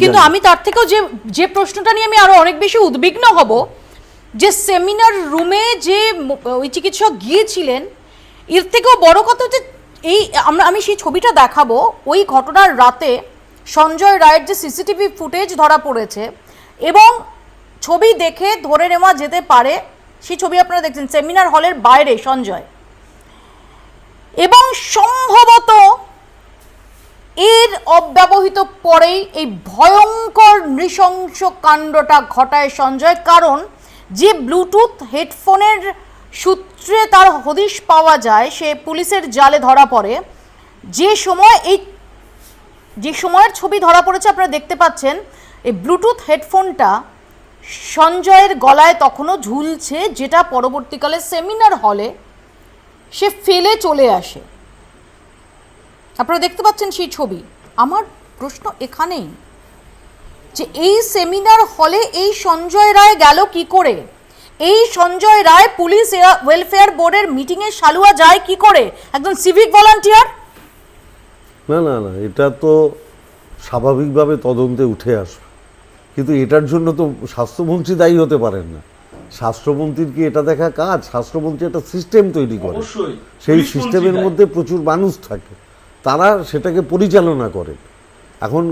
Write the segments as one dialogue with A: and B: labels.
A: কিন্তু আমি তার থেকেও যে যে প্রশ্নটা নিয়ে আমি আরও অনেক বেশি উদ্বিগ্ন হব, যে সেমিনার রুমে যে ওই চিকিৎসক গিয়েছিলেন, এর থেকেও বড় কথা যে এই, আমরা, আমি সেই ছবিটা দেখাবো, ওই ঘটনার রাতে সঞ্জয় রায়ের যে সিসিটিভি ফুটেজ ধরা পড়েছে এবং ছবি দেখে ধরে নেওয়া যেতে পারে, সেই ছবি আপনারা দেখছেন, সেমিনার হলের বাইরে সঞ্জয়। এবং সম্ভবত অব্যবহিত পরেই এই ভয়ঙ্কর নৃশংস কাণ্ডটা ঘটায় সঞ্জয়, কারণ যে ব্লুটুথ হেডফোনের সূত্রে তার হদিশ পাওয়া যায়, সে পুলিশের জালে ধরা পড়ে। যে সময় এই, যে সময়ের ছবি ধরা পড়েছে আপনারা দেখতে পাচ্ছেন, এই ব্লুটুথ হেডফোনটা সঞ্জয়ের গলায় তখনও ঝুলছে, যেটা পরবর্তীকালে সেমিনার হলে সে ফেলে চলে আসে। আপনারা দেখতে পাচ্ছেন সেই ছবি। আমার প্রশ্ন এখানেই যে এই সেমিনার হলে এই সঞ্জয় রায় গেল কি করে? এই সঞ্জয় রায় পুলিশ ওয়েলফেয়ার বোর্ডের মিটিংয়ে সালুয়া যায় কি করে? একজন সিভিক ভলান্টিয়ার?
B: না না না এটা তো স্বাভাবিকভাবে তদন্তে উঠে আসবে। কিন্তু এটার জন্য তো স্বাস্থ্যমন্ত্রী দায়ী হতে পারেন না। স্বাস্থ্যমন্ত্রীর কি এটা দেখা কাজ? স্বাস্থ্যমন্ত্রী একটা সিস্টেম তৈরি করে। সেই সিস্টেমের মধ্যে প্রচুর মানুষ থাকে। তারা সেটাকে পরিচালনা করেন এখন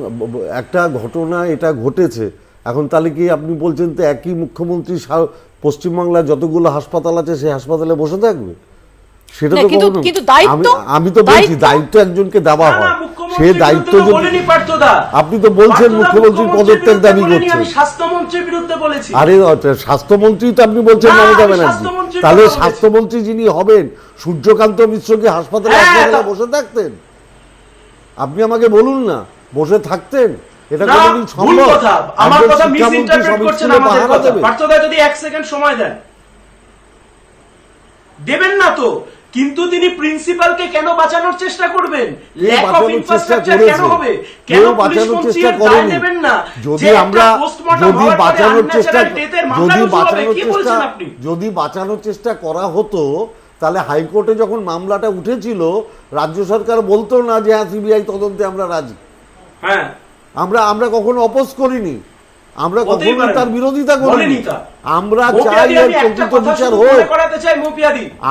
B: একটা ঘটনা এটা ঘটেছে। এখন তাহলে কি আপনি বলছেন তো একই মুখ্যমন্ত্রী সা- পশ্চিমবাংলার যতগুলো হাসপাতাল আছে সেই হাসপাতালে বসে থাকবে? সেটা তো
A: কিন্তু- দায়িত্ব-
B: আমি- আমি তো বলছি
A: দায়িত্ব-
B: একজনকে দেওয়া হয়। সে দায়িত্ব যদি আপনি তো বলছেন মুখ্যমন্ত্রীর পদত্যাগ দাবি করছেন
C: স্বাস্থ্যমন্ত্রীর বিরুদ্ধে বলেছি।
B: আরে আচ্ছা, স্বাস্থ্যমন্ত্রী তো আপনি বলছেন মমতা
C: আমি
B: ব্যানার্জি। তাহলে স্বাস্থ্যমন্ত্রী যিনি হবেন সূর্যকান্ত মিশ্র কি হাসপাতালে
C: হ্যাঁ,
B: হাসপাতালে বসে থাকতেন? আপনি আমাকে বলুন না। বসে থাকতেন? এটা কোনোদিন সম্ভব?
C: কথা। আমার কথা মিস ইন্টারপ্রেট করছেন আমাদের কথা? পার্থদা যদি এক সেকেন্ড সময় দেন। দেবেন না তো। কিন্তু তিনি প্রিন্সিপালকে কেন বাঁচানোর চেষ্টা করবেন? ল্যাক অফ ইনফ্রাস্ট্রাকচার কেন হবে? কেন
B: বাঁচানোর চেষ্টা করেনি।
C: নেবেন না?
B: যদি আমরা যদি বাঁচানোর চেষ্টা যদি বাঁচানোর চেষ্টা যদি বাঁচানোর চেষ্টা করা হতো তাহলে হাইকোর্টে যখন মামলাটা উঠেছিল রাজ্য সরকার বলতো না যে হ্যাঁ সিবিআই তদন্তে আমরা রাজি।
C: হ্যাঁ।
B: আমরা আমরা কখনো অপোজ করিনি। আমরা কখনো তার বিরোধিতা করিনি। আমরা চাই এর প্রকৃত বিচার হোক।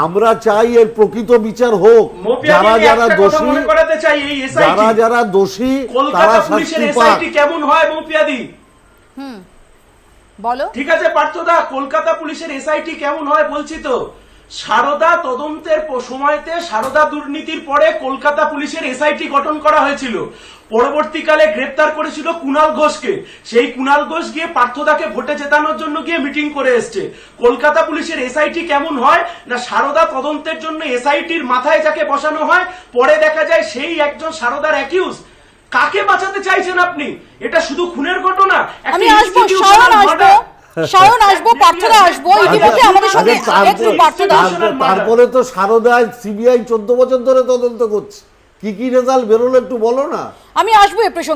B: আমরা চাই এর প্রকৃত বিচার হোক। যারা যারা দোষী যারা যারা দোষী তারা
C: কলকাতা পুলিশের
B: শাস্তি পাক।
C: এসআইটি কেমন হয় মোপিয়াদি?
A: বলো।
C: ঠিক আছে পার্থদা কলকাতা পুলিশের এসআইটি কেমন হয় বলছি তো। সারদা তদন্তের সময়তে সারদা দুর্নীতির পরে কলকাতা পুলিশের এসআইটি গঠন করা হয়েছিল। পরবর্তীকালে গ্রেপ্তার করেছিল কুণাল ঘোষকে। সেই কুণাল ঘোষ গিয়ে পার্থদাকে ভোটে জেতানোর জন্য গিয়ে মিটিং করে এসছে। কলকাতা পুলিশের এসআইটি কেমন হয় না সারদা তদন্তের জন্য এসআইটির মাথায় যাকে বসানো হয় পরে দেখা যায় সেই একজন সারদার অ্যাকিউজ কাকে বাঁচাতে চাইছেন আপনি? এটা শুধু খুনের ঘটনা? একটা
A: সায়ন আসব পার্থরা আসব ইতিমধ্যে আমাদের সঙ্গে
B: আচ্ছা,
A: একটু পার্থদা
B: তারপরে তো সারদায় সিবিআই চোদ্দ বছর ধরে তদন্ত করছে। কি কি রেজাল্ট বেরোলো একটু বলো না।
A: আমি আসব এ প্রসঙ্গে।